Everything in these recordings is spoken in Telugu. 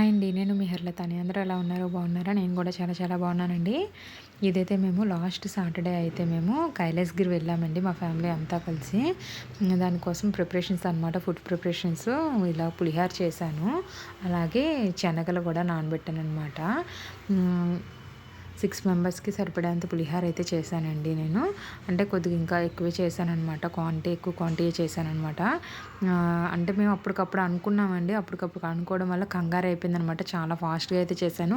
హాయ్ అండి నేను మీ హర్లతాని. అందరూ ఎలా ఉన్నారో? బాగున్నారా? నేను కూడా చాలా చాలా బాగున్నానండి. ఇదైతే మేము లాస్ట్ సాటర్డే అయితే మేము కైలాసగిరి వెళ్ళామండి మా ఫ్యామిలీ అంతా కలిసి. దానికోసం ప్రిపరేషన్స్ అనమాట ఫుడ్ ప్రిపరేషన్స్. ఇలా పులిహార చేశాను. అలాగే శనగలు కూడా నానబెట్టాను అనమాట సిక్స్ మెంబర్స్కి సరిపడేంత పులిహార అయితే చేశానండి నేను. అంటే కొద్దిగా ఇంకా ఎక్కువే చేశానమాట క్వాంటిటీ ఎక్కువ క్వాంటిటీ చేశానమాట అంటే మేము అప్పటికప్పుడు అనుకున్నామండి. అప్పటికప్పుడు అనుకోవడం వల్ల కంగారు అయిపోయిందనమాట చాలా ఫాస్ట్గా అయితే చేశాను.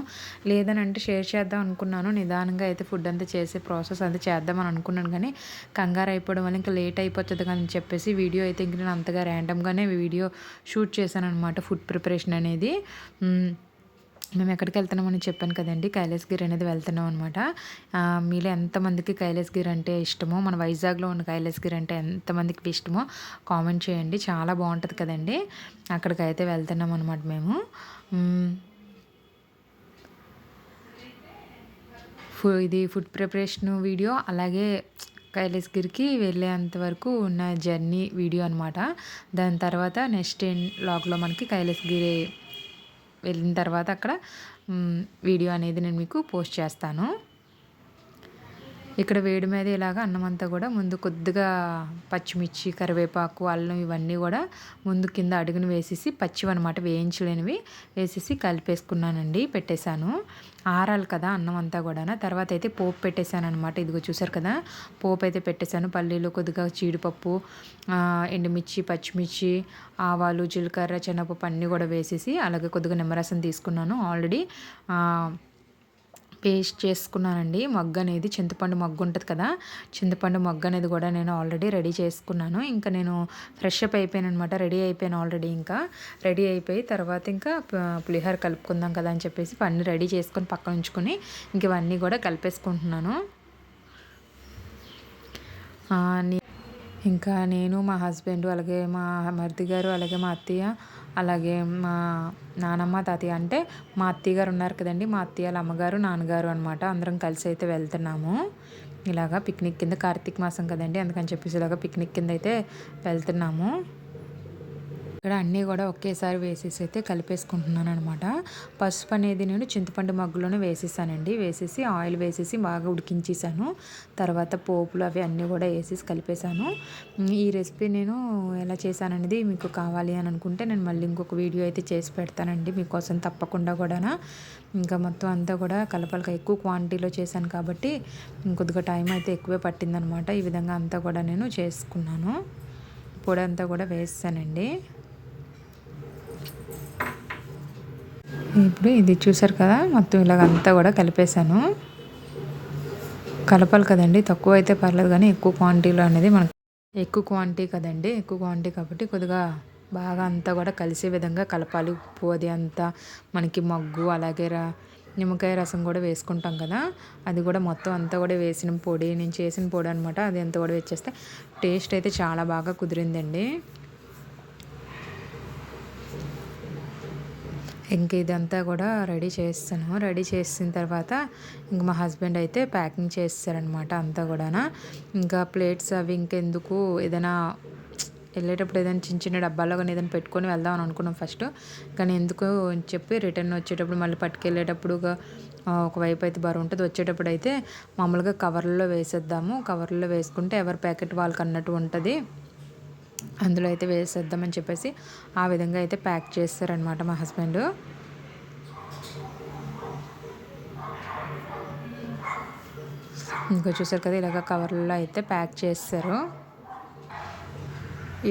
లేదని అంటే షేర్ చేద్దాం అనుకున్నాను. నిదానంగా అయితే ఫుడ్ అంతా చేసే ప్రాసెస్ అంతా చేద్దామని అనుకున్నాను కానీ కంగారు అయిపోవడం వల్ల ఇంకా లేట్ అయిపోతుంది కానీ చెప్పేసి వీడియో అయితే ఇంక నేను అంతగా ర్యాండమ్గానే వీడియో షూట్ చేశాను అనమాట ఫుడ్ ప్రిపరేషన్ అనేది. మేము ఎక్కడికి వెళ్తున్నామని చెప్పాను కదండి. కైలాసగిరి అనేది వెళ్తున్నాం అనమాట మీలో ఎంతమందికి కైలాసగిరి అంటే ఇష్టమో మన వైజాగ్లో ఉన్న కైలాసగిరి అంటే ఎంతమందికి ఇష్టమో కామెంట్ చేయండి. చాలా బాగుంటుంది కదండి. అక్కడికి అయితే వెళ్తున్నాం అనమాట మేము. ఇది ఫుడ్ ప్రిపరేషన్ వీడియో. అలాగే కైలాసగిరికి వెళ్ళేంత వరకు ఉన్న జర్నీ వీడియో అనమాట దాని తర్వాత నెక్స్ట్ లాగ్లో మనకి కైలాసగిరి వెళ్ళిన తర్వాత అక్కడ వీడియో అనేది నేను మీకు పోస్ట్ చేస్తాను. ఇక్కడ వేడి మీద ఇలాగ అన్నం అంతా కూడా ముందు కొద్దిగా పచ్చిమిర్చి కరివేపాకు అల్లం ఇవన్నీ కూడా ముందు కింద అడుగును వేసేసి పచ్చివి అనమాట వేయించలేనివి వేసేసి కలిపేసుకున్నానండి పెట్టేశాను. ఆరాలి కదా అన్నం అంతా కూడా తర్వాత అయితే పోపు పెట్టేశాను అనమాట ఇదిగో చూసారు కదా పోపు అయితే పెట్టేశాను. పల్లీలు కొద్దిగా జీడిపప్పు ఎండుమిర్చి పచ్చిమిర్చి ఆవాలు జీలకర్ర శనగపప్పు అన్నీ కూడా వేసేసి అలాగే కొద్దిగా నిమ్మరసం తీసుకున్నాను. ఆల్రెడీ పేస్ట్ చేసుకున్నానండి. మగ్గు అనేది చింతపండు మగ్గు ఉంటుంది కదా చింతపండు మగ్గు అనేది కూడా నేను ఆల్రెడీ రెడీ చేసుకున్నాను. ఇంకా నేను ఫ్రెష్ అప్ అయిపోయాను అనమాట రెడీ అయిపోయాను ఆల్రెడీ ఇంకా. రెడీ అయిపోయి తర్వాత ఇంకా పులిహోర కలుపుకుందాం కదా అని చెప్పేసి అన్నీ రెడీ చేసుకొని పక్కన ఉంచుకొని ఇంక ఇవన్నీ కూడా కలిపేసుకుంటున్నాను. ఇంకా నేను మా హస్బెండ్ అలాగే మా మరిది గారు అలాగే మా అత్తయ్య అలాగే మా నానమ్మ తాతయ్య అంటే మా అత్తయ్య గారు ఉన్నారు కదండి. మా అత్తయ్య అమ్మగారు నాన్నగారు అనమాట అందరం కలిసి అయితే వెళ్తున్నాము. ఇలాగా పిక్నిక్ కింద కార్తీక మాసం కదండి. అందుకని చెప్పేసి ఇలాగ పిక్నిక్ కింద అయితే వెళ్తున్నాము. ఇక్కడ అన్నీ కూడా ఒకేసారి వేసేసి అయితే కలిపేసుకుంటున్నాను అనమాట పసుపు అనేది నేను చింతపండు మగ్గులోనే వేసేసానండి. వేసేసి ఆయిల్ వేసేసి బాగా ఉడికించేసాను. తర్వాత పోపులు అవి అన్నీ కూడా వేసేసి కలిపేశాను ఈ రెసిపీ నేను ఎలా చేశాననేది మీకు కావాలి అని అనుకుంటే నేను మళ్ళీ ఇంకొక వీడియో అయితే చేసి పెడతానండి. మీకోసం తప్పకుండా కూడా ఇంకా మొత్తం అంతా కూడా కలపలక ఎక్కువ క్వాంటిటీలో చేశాను కాబట్టి కొద్దిగా టైం అయితే ఎక్కువే పట్టిందనమాట ఈ విధంగా అంతా కూడా నేను చేసుకున్నాను. పొడి అంతా కూడా వేస్తానండి ఇప్పుడు ఇది చూసారు కదా మొత్తం ఇలాగంతా కూడా కలిపేశాను. కలపాలి కదండి తక్కువ అయితే పర్లేదు కానీ ఎక్కువ క్వాంటిటీలో అనేది మనకి ఎక్కువ క్వాంటిటీ కదండి ఎక్కువ క్వాంటిటీ కాబట్టి కొద్దిగా బాగా అంతా కూడా కలిసే విధంగా కలపాలి. ఉప్పు అది అంతా మనకి మగ్గు అలాగే రా నిమ్మకాయ రసం కూడా వేసుకుంటాం కదా అది కూడా మొత్తం అంతా కూడా వేసిన పొడి నేను చేసిన పొడి అనమాట అది అంతా కూడా వేసేస్తే టేస్ట్ అయితే చాలా బాగా కుదిరిందండి. ఇంక ఇదంతా కూడా రెడీ చేస్తాను రెడీ చేసిన తర్వాత ఇంక మా హస్బెండ్ అయితే ప్యాకింగ్ చేస్తారనమాట అంతా కూడా ఇంకా ప్లేట్స్ అవి ఇంకెందుకు? ఏదైనా వెళ్ళేటప్పుడు ఏదైనా చిన్న చిన్న డబ్బాలో కానీ ఏదైనా పెట్టుకొని వెళ్దాం అని అనుకున్నాం ఫస్ట్. కానీ ఎందుకు అని చెప్పి రిటర్న్ వచ్చేటప్పుడు మళ్ళీ పట్టుకెళ్ళేటప్పుడు ఒకవైపు అయితే బరువు ఉంటుంది. వచ్చేటప్పుడు అయితే మామూలుగా కవర్లలో వేసేద్దాము. కవర్లో వేసుకుంటే ఎవరి ప్యాకెట్ వాళ్ళకి అన్నట్టు ఉంటుంది. అందులో అయితే వేసేద్దామని చెప్పేసి ఆ విధంగా అయితే ప్యాక్ చేస్తారనమాట మా హస్బెండ్. ఇంకా చూసారు కదా ఇలాగ కవర్లలో అయితే ప్యాక్ చేస్తారు.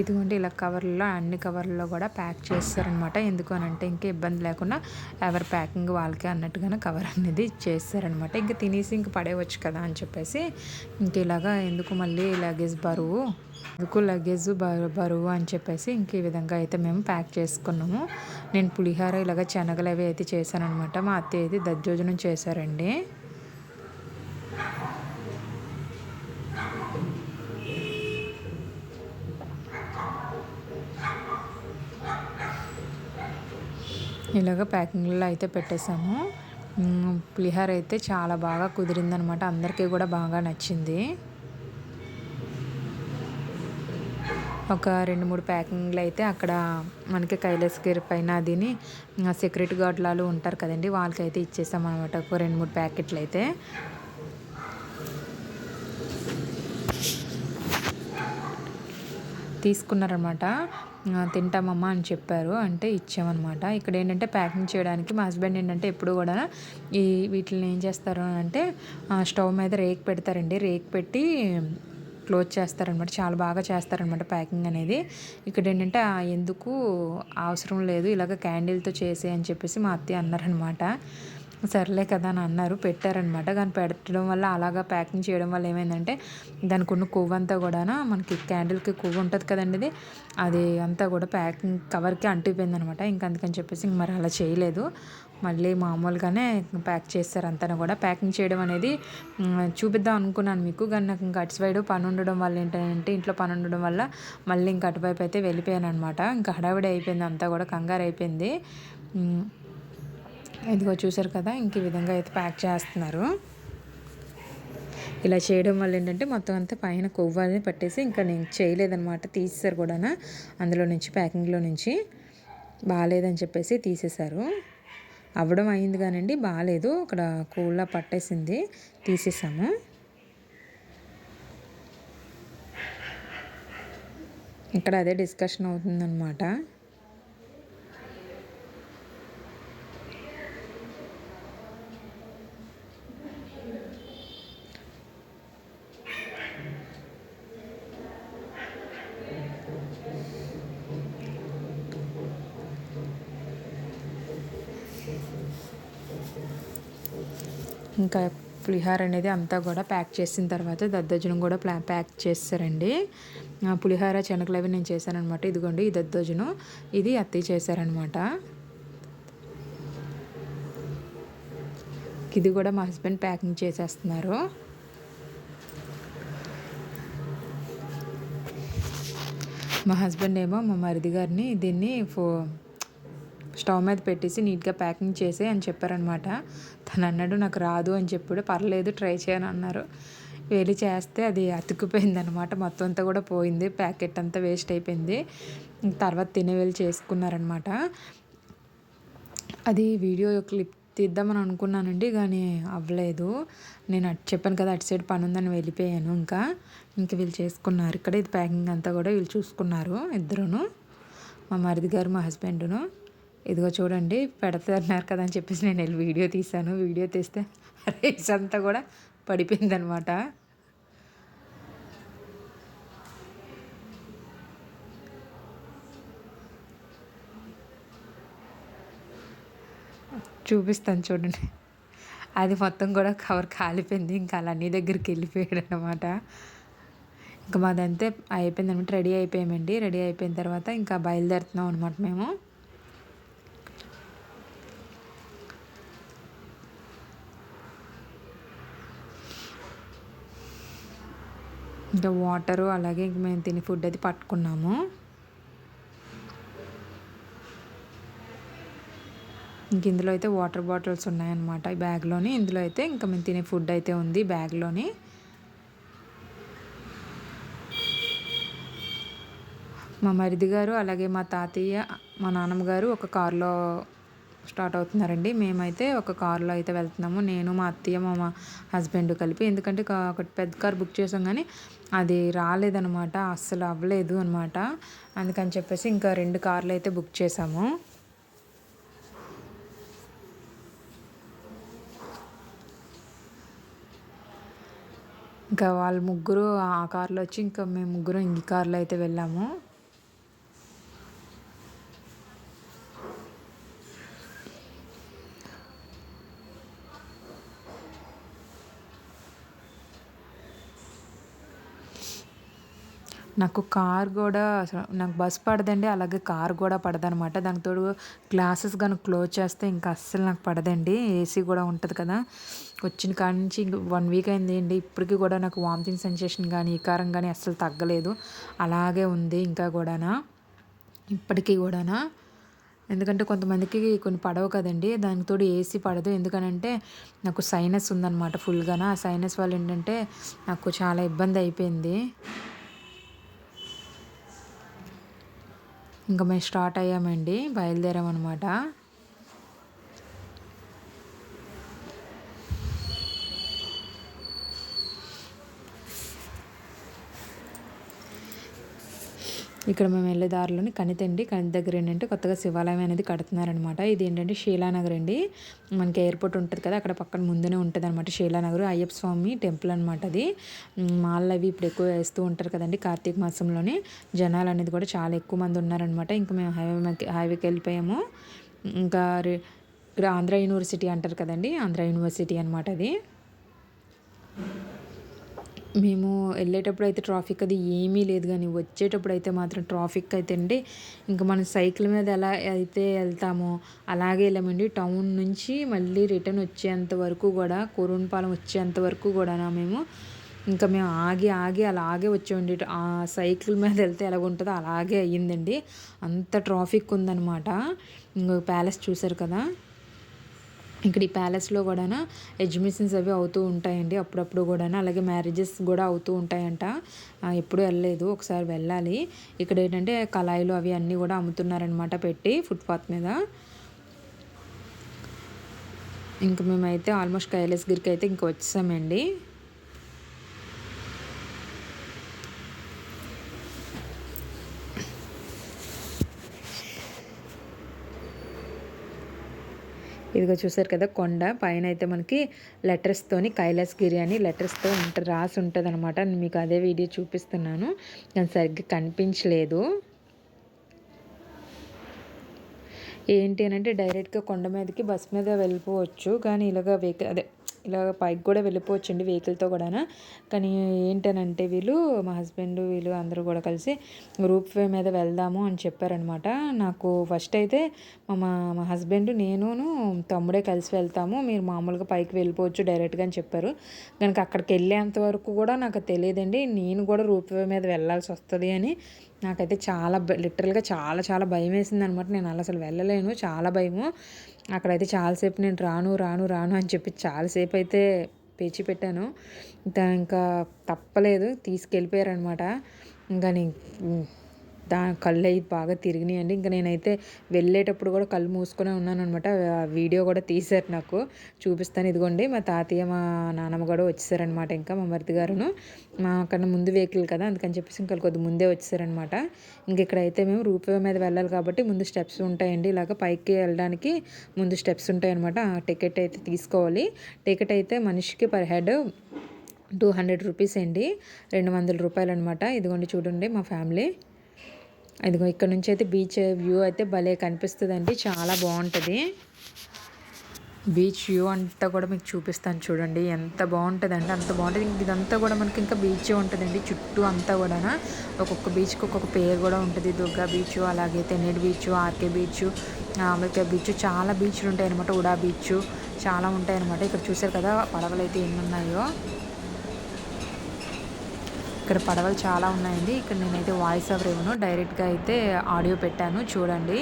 ఇదిగోండి ఇలా కవర్లో అన్ని కవర్లలో కూడా ప్యాక్ చేస్తారనమాట ఎందుకు అని అంటే ఇంకా ఇబ్బంది లేకుండా ఎవరి ప్యాకింగ్ వాళ్ళకే అన్నట్టుగానే కవర్ అనేది చేస్తారనమాట ఇంకా తినేసి ఇంక పడేయవచ్చు కదా అని చెప్పేసి. ఇంక ఇలాగా ఎందుకు మళ్ళీ లగేజ్ బరువు ఎందుకు లగేజ్ బరువు అని చెప్పేసి ఇంక ఈ విధంగా అయితే మేము ప్యాక్ చేసుకున్నాము. నేను పులిహార ఇలాగ శనగలు అవి అయితే చేశాను అనమాట మా అత్తయ్య అయితే దద్దోజనం చేశారండి. ఇలాగ ప్యాకింగ్లో అయితే పెట్టేశాము. పులిహోర అయితే చాలా బాగా కుదిరిందనమాట అందరికీ కూడా బాగా నచ్చింది. ఒక రెండు మూడు ప్యాకింగ్లు అయితే అక్కడ మనకి కైలాసగిరి పైన అదిని సెక్యూరిటీ గార్డ్లాలు ఉంటారు కదండి వాళ్ళకైతే ఇచ్చేసాం అనమాట ఒక రెండు మూడు ప్యాకెట్లు అయితే. తీసుకున్నారనమాట తింటామమ్మా అని చెప్పారు అంటే ఇచ్చామన్నమాట. ఇక్కడ ఏంటంటే ప్యాకింగ్ చేయడానికి మా హస్బెండ్ ఏంటంటే ఎప్పుడు కూడా ఈ వీటిని ఏం చేస్తారు అంటే స్టవ్ మీద రేక్ పెడతారండి. రేక్ పెట్టి క్లోజ్ చేస్తారనమాట. చాలా బాగా చేస్తారనమాట ప్యాకింగ్ అనేది. ఇక్కడ ఏంటంటే ఎందుకు అవసరం లేదు ఇలాగ క్యాండిల్తో చేసే అని చెప్పేసి మా అత్తయ్య అన్నారనమాట. సర్లే కదా అని అన్నారు. పెట్టారనమాట. కానీ పెట్టడం వల్ల అలాగా ప్యాకింగ్ చేయడం వల్ల ఏమైందంటే దానికి ఉన్న కొవ్వు అంతా కూడా మనకి క్యాండిల్కి కొవ్వు ఉంటుంది కదండి ఇది అది అంతా కూడా ప్యాకింగ్ కవర్కి అంటిపోయింది అనమాట ఇంకా అందుకని చెప్పేసి మరి అలా చేయలేదు. మళ్ళీ మామూలుగానే ప్యాక్ చేస్తారు అంతా కూడా. ప్యాకింగ్ చేయడం అనేది చూపిద్దాం అనుకున్నాను మీకు. కానీ నాకు ఇంకా అటు సైడ్ పని ఉండడం వల్ల ఏంటంటే ఇంట్లో పని ఉండడం వల్ల మళ్ళీ ఇంకా అటువైపు అయితే వెళ్ళిపోయాను అనమాట ఇంకా హడావిడి అయిపోయింది అంతా కూడా కంగారు అయిపోయింది. ఇదిగో చూసారు కదా ఇంక ఈ విధంగా అయితే ప్యాక్ చేస్తున్నారు. ఇలా చేయడం వల్ల ఏంటంటే మొత్తం అంతా పైన కొవ్వు అనేది పట్టేసి ఇంకా నేను చేయలేదనమాట తీసేశారు కూడా అందులో నుంచి ప్యాకింగ్లో నుంచి. బాగాలేదని చెప్పేసి తీసేశారు. అవ్వడం అయింది కానండి బాగాలేదు. అక్కడ కూల్లా పట్టేసింది. తీసేసాము. ఇక్కడ అదే డిస్కషన్ అవుతుందన్నమాట. ఇంకా పులిహార అనేది అంతా కూడా ప్యాక్ చేసిన తర్వాత దద్దోజనం కూడా ప్లా ప్యాక్ చేస్తారండి. పులిహార శనగలు అవి నేను చేశానమాట ఇదిగోండి ఈ దద్దోజనం. ఇది అత్తి చేశారనమాట ఇది కూడా మా హస్బెండ్ ప్యాకింగ్ చేసేస్తున్నారు. మా హస్బెండ్ ఏమో మా మరిది గారిని దీన్ని ఫో స్టవ్ మీద పెట్టేసి నీట్గా ప్యాకింగ్ చేసే అని చెప్పారనమాట. తను అన్నాడు నాకు రాదు అని చెప్పాడు. పర్లేదు ట్రై చేయను అన్నారు. వేలి చేస్తే అది అతుక్కుపోయింది అనమాట మొత్తం అంతా కూడా పోయింది. ప్యాకెట్ అంతా వేస్ట్ అయిపోయింది. తర్వాత తినేవేలు చేసుకున్నారనమాట. అది వీడియో క్లిప్ తీద్దామని అనుకున్నానండి కానీ అవ్వలేదు. నేను అటు చెప్పాను కదా అటు సైడ్ పని ఉందని వెళ్ళిపోయాను ఇంకా. ఇంకా వీళ్ళు చేసుకున్నారు. ఇక్కడ ఇది ప్యాకింగ్ అంతా కూడా వీళ్ళు చూసుకున్నారు ఇద్దరును. మా మరిది గారు మా హస్బెండును. ఇదిగో చూడండి పెడతారన్నారు కదా అని చెప్పేసి నేను వెళ్ళి వీడియో తీశాను. వీడియో తీస్తే రైస్ అంతా కూడా పడిపోయిందనమాట. చూపిస్తాను చూడండి. అది మొత్తం కూడా కవర్ కాలిపోయింది. ఇంకా అలా అన్ని దగ్గరికి వెళ్ళిపోయాడు అనమాట ఇంకా మాదంతే అయిపోయింది అనమాట. రెడీ అయిపోయామండి. రెడీ అయిపోయిన తర్వాత ఇంకా బయలుదేరుతున్నాం అనమాట మేము. ఇంకా వాటరు అలాగే ఇంక మేము తిని ఫుడ్ అది పట్టుకున్నాము. ఇంక ఇందులో అయితే వాటర్ బాటిల్స్ ఉన్నాయన్నమాట ఈ బ్యాగ్లోని ఇందులో అయితే ఇంకా మేము తినే ఫుడ్ అయితే ఉంది బ్యాగ్లోని మా మరిది గారు అలాగే మా తాతయ్య మా నాన్నమ్మ గారు ఒక కారులో స్టార్ట్ అవుతున్నారండి. మేమైతే ఒక కార్లో అయితే వెళ్తున్నాము. నేను మా అత్తయ్య మా హస్బెండ్ కలిపి. ఎందుకంటే ఒకటి పెద్ద కార్ బుక్ చేసాం కానీ అది రాలేదనమాట అస్సలు అవ్వలేదు అనమాట అందుకని చెప్పేసి ఇంకా రెండు కార్లు అయితే బుక్ చేసాము ఇంకా వాళ్ళు ముగ్గురు ఆ కార్లో వచ్చి ఇంకా మేము ముగ్గురు ఇంక కార్లో అయితే వెళ్ళాము. నాకు కార్ కూడా అసలు నాకు బస్ పడదండి అలాగే కార్ కూడా పడదనమాట. దానికి తోడు గ్లాసెస్ కానీ క్లోజ్ చేస్తే ఇంకా అస్సలు నాకు పడదండి. ఏసీ కూడా ఉంటుంది కదా. వచ్చిన కాడి నుంచి వన్ వీక్ అయింది అండి. ఇప్పటికీ కూడా నాకు వామిటింగ్ సెన్సేషన్ కానీ ఈ కారం కానీ అస్సలు తగ్గలేదు. అలాగే ఉంది ఇంకా కూడానా. ఇప్పటికీ కూడానా. ఎందుకంటే కొంతమందికి కొన్ని పడవు కదండి. దానికి తోడు ఏసీ పడదు. ఎందుకనంటే నాకు సైనస్ ఉందన్నమాట ఫుల్గాన. ఆ సైనస్ వల్ల ఏంటంటే నాకు చాలా ఇబ్బంది అయిపోయింది. ఇంకా మేము స్టార్ట్ అయ్యామండి బయలుదేరామన్నమాట. ఇక్కడ మేము వెళ్ళే దారిలోని కనితండి కని దగ్గర ఏంటంటే కొత్తగా శివాలయం అనేది కడుతున్నారనమాట. ఇది ఏంటంటే శీలానగర్ అండి. మనకి ఎయిర్పోర్ట్ ఉంటుంది కదా అక్కడ పక్కన ముందునే ఉంటుంది అనమాట శీలానగర్. అయ్యప్ప స్వామి టెంపుల్ అనమాట అది. మాల్ అవి ఇప్పుడు ఎక్కువ వేస్తూ ఉంటారు కదండి కార్తీక మాసంలోనే. జనాలు అనేది కూడా చాలా ఎక్కువ మంది ఉన్నారనమాట. ఇంకా మేము హైవే హైవేకి వెళ్ళిపోయాము. ఇంకా ఇక్కడ ఆంధ్ర యూనివర్సిటీ అంటారు కదండి ఆంధ్ర యూనివర్సిటీ అనమాట అది. మేము వెళ్ళేటప్పుడు అయితే ట్రాఫిక్ అది ఏమీ లేదు కానీ వచ్చేటప్పుడు అయితే మాత్రం ట్రాఫిక్ అయితే అండి. ఇంకా మనం సైకిల్ మీద ఎలా అయితే వెళ్తామో అలాగే వెళ్ళామండి. టౌన్ నుంచి మళ్ళీ రిటర్న్ వచ్చేంత వరకు కూడా కోరుణపాలెం వచ్చేంత వరకు కూడా మేము. ఇంకా మేము ఆగి ఆగి అలాగే వచ్చామండి. ఆ సైకిల్ మీద వెళ్తే ఎలా ఉంటుందో అలాగే అయ్యిందండి. అంత ట్రాఫిక్ ఉందన్నమాట. ఇంకో ప్యాలెస్ చూసారు కదా? ఇక్కడ ఈ ప్యాలెస్లో కూడా ఎగ్జిబిషన్స్ అవి అవుతూ ఉంటాయండి అప్పుడప్పుడు కూడా అలాగే మ్యారేజెస్ కూడా అవుతూ ఉంటాయంట. ఎప్పుడు వెళ్ళలేదు ఒకసారి వెళ్ళాలి. ఇక్కడ ఏంటంటే కళాయిలు అవి అన్నీ కూడా అమ్ముతున్నారనమాట పెట్టి ఫుట్పాత్ మీద. ఇంక మేమైతే ఆల్మోస్ట్ కైలాసగిరికి అయితే ఇంక వచ్చామండి. ఇదిగో చూసారు కదా కొండ. పైన అయితే మనకి లెటర్స్తోని కైలాసగిరి అని లెటర్స్తో ఉంట రాసి ఉంటుంది అనమాట మీకు అదే వీడియో చూపిస్తున్నాను. కానీ సరిగ్గా కనిపించలేదు. ఏంటి అని అంటే డైరెక్ట్గా కొండ మీదకి బస్ మీద వెళ్ళిపోవచ్చు. కానీ ఇలాగ వెహికల్ అదే ఇలా పైకి కూడా వెళ్ళిపోవచ్చండి వెహికల్తో కూడా కానీ ఏంటనంటే వీళ్ళు మా హస్బెండ్ వీళ్ళు అందరూ కూడా కలిసి గ్రూప్ వే మీద వెళ్దాము అని చెప్పారనమాట. నాకు ఫస్ట్ అయితే మా మా హస్బెండ్ నేనును తమ్ముడే కలిసి వెళ్తాము. మీరు మామూలుగా పైకి వెళ్ళిపోవచ్చు డైరెక్ట్గా అని చెప్పారు. కనుక అక్కడికి వెళ్ళేంత వరకు కూడా నాకు తెలియదండి. నేను కూడా రూప్ వే మీద వెళ్ళాల్సి వస్తుంది అని నాకైతే చాలా లిటరల్గా చాలా చాలా భయం వేసింది అనమాట నేను అలా అసలు వెళ్ళలేను. చాలా భయము. అక్కడైతే చాలాసేపు నేను రాను రాను రాను అని చెప్పి చాలాసేపు అయితే పేచి పెట్టాను. ఇంకా తప్పలేదు తీసుకెళ్ళిపోయారనమాట ఇంకా నేను దా కళ్ళు అయి బాగా తిరిగినాయండి. ఇంకా నేనైతే వెళ్ళేటప్పుడు కూడా కళ్ళు మూసుకునే ఉన్నాను అనమాట వీడియో కూడా తీశారు నాకు. చూపిస్తాను ఇదిగోండి. మా తాతయ్య మా నాన్నమ్మ కూడా వచ్చేసారనమాట ఇంకా మా మరిది గారును. మా కన్నా ముందు వెహికల్ కదా అందుకని చెప్పేసి ఇంకా కొద్ది ముందే వచ్చేసారనమాట ఇంక ఇక్కడైతే మేము రూపే మీద వెళ్ళాలి కాబట్టి ముందు స్టెప్స్ ఉంటాయండి. ఇలాగ పైకి వెళ్ళడానికి ముందు స్టెప్స్ ఉంటాయన్నమాట. టికెట్ అయితే తీసుకోవాలి. టికెట్ అయితే మనిషికి per head two hundred rupees అండి. రెండు వందల రూపాయలు అనమాట ఇదిగోండి చూడండి మా ఫ్యామిలీ. ఇదిగో ఇక్కడ నుంచి అయితే బీచ్ వ్యూ అయితే భలే కనిపిస్తుందండి. చాలా బాగుంటుంది. బీచ్ వ్యూ అంతా కూడా మీకు చూపిస్తాను చూడండి. ఎంత బాగుంటుందండి అంత బాగుంటుంది. ఇదంతా కూడా మనకి ఇంకా బీచ్ ఉంటుందండి. చుట్టూ అంతా కూడా ఒక్కొక్క బీచ్కి ఒక్కొక్క పేరు కూడా ఉంటుంది. దుర్గా బీచ్ అలాగే తెనేడు beach RK beach America beach చాలా బీచ్లు ఉంటాయి అనమాట ఉడా బీచ్ చాలా ఉంటాయి అనమాట ఇక్కడ చూసారు కదా పడవలు అయితే ఎన్ని ఉన్నాయో. ఇక్కడ పడవలు చాలా ఉన్నాయండి. ఇక్కడ నేనైతే వాయిస్ ఓవర్ ఇవ్వను. డైరెక్ట్గా అయితే ఆడియో పెట్టాను. చూడండి.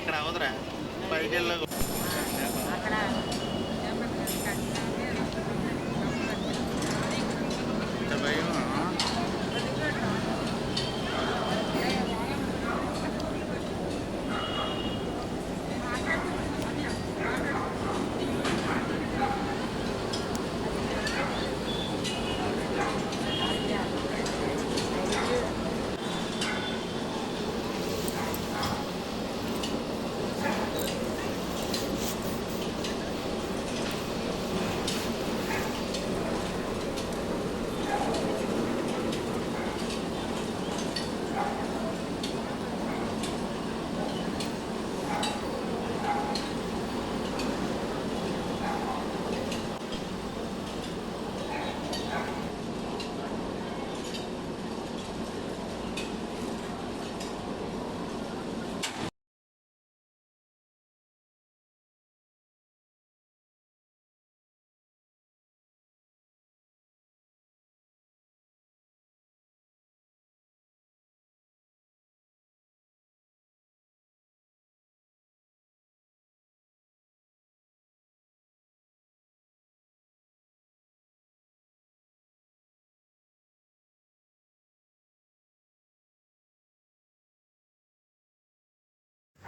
ఇక్కడ అవదరా. పైకి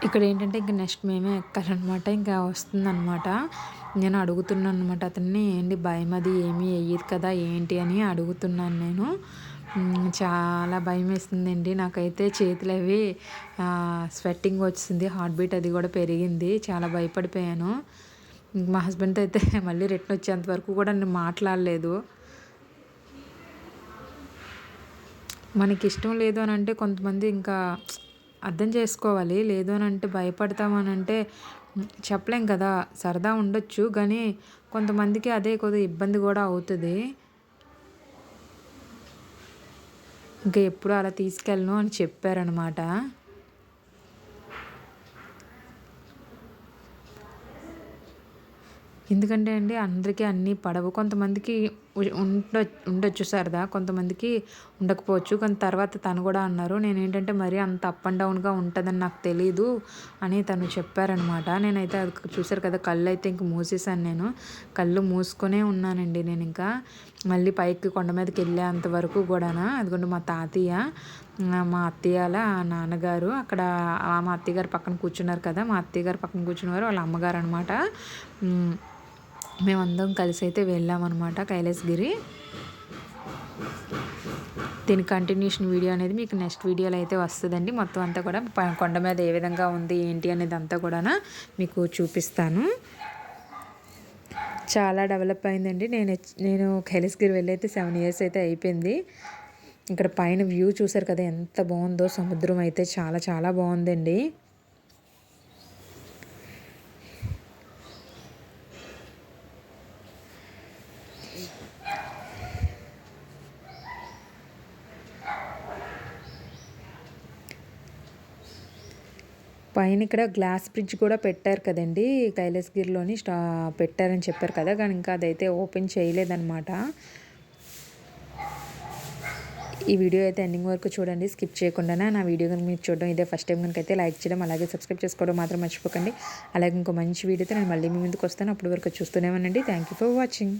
ఇక్కడ ఏంటంటే ఇంక నెక్స్ట్ మేమే ఎక్కాలన్నమాట ఇంకా వస్తుందన్నమాట. నేను అడుగుతున్నాను అనమాట అతన్ని ఏంటి భయం అది ఏమీ వేయదు కదా ఏంటి అని అడుగుతున్నాను నేను. చాలా భయం వేస్తుందండి. నాకైతే చేతులు అవి స్వెట్టింగ్ వచ్చింది హార్ట్ బీట్ అది కూడా పెరిగింది చాలా భయపడిపోయాను. ఇంక మా హస్బెండ్తో అయితే మళ్ళీ రిటర్న్ వచ్చేంత వరకు కూడా నేను మాట్లాడలేదు. మనకి ఇష్టం లేదు అని అంటే కొంతమంది ఇంకా అర్థం చేసుకోవాలి. లేదు అని అంటే భయపడతామని అంటే చెప్పలేం కదా. సరదా ఉండొచ్చు. కానీ కొంతమందికి అదే కొద్దిగా ఇబ్బంది కూడా అవుతుంది. ఇంకా ఎప్పుడు అలా తీసుకెళ్ళను అని చెప్పారనమాట ఎందుకంటే అండి అందరికీ అన్నీ పడవు. కొంతమందికి ఉండ ఉండొచ్చు సరదా కొంతమందికి ఉండకపోవచ్చు. కానీ తర్వాత తను కూడా అన్నారు నేను ఏంటంటే మరీ అంత అప్ అండ్ డౌన్గా ఉంటుందని నాకు తెలీదు అని తను చెప్పారనమాట నేనైతే అది చూశారు కదా కళ్ళు అయితే ఇంక మూసేసాను నేను. కళ్ళు మూసుకొనే ఉన్నానండి నేను ఇంకా. మళ్ళీ పైకి కొండ మీదకి వెళ్ళేంత వరకు కూడానా. అదిగోండి మా తాతయ్య మా అత్తయ్యల నాన్నగారు. అక్కడ ఆ మా అత్తయ్య గారు పక్కన కూర్చున్నారు కదా మా అత్తయ్య గారు పక్కన కూర్చున్నారు వాళ్ళ అమ్మగారు అనమాట మేమందరం కలిసి అయితే వెళ్ళామన్నమాట కైలాసగిరి. దీని కంటిన్యూషన్ వీడియో అనేది మీకు నెక్స్ట్ వీడియోలో అయితే వస్తుందండి. మొత్తం అంతా కూడా కొండ మీద ఏ విధంగా ఉంది ఏంటి అనేది అంతా కూడా మీకు చూపిస్తాను. చాలా డెవలప్ అయిందండి. నేను నేను కైలాసగిరి వెళ్ళైతే సెవెన్ ఇయర్స్ అయితే అయిపోయింది. ఇక్కడ పైన వ్యూ చూసారు కదా ఎంత బాగుందో సముద్రం అయితే చాలా చాలా బాగుందండి. పైన ఇక్కడ గ్లాస్ బ్రిడ్జ్ కూడా పెట్టారు కదండి కైలాసగిరిలోని స్టా పెట్టారని చెప్పారు కదా కానీ ఇంకా అదైతే ఓపెన్ చేయలేదన్నమాట. ఈ వీడియో అయితే ఎండింగ్ వరకు చూడండి స్కిప్ చేయకుండా నా వీడియో కనుక మీరు చూడడం ఇదే ఫస్ట్ టైం కనుక అయితే లైక్ చేయడం అలాగే సబ్స్క్రైబ్ చేసుకోవడం మాత్రం మర్చిపోకండి. అలాగే ఇంకో మంచి వీడియోతో నేను మళ్ళీ మీ ముందుకు వస్తాను. అప్పటి వరకు చూస్తూనే ఉండండి. Thank you for watching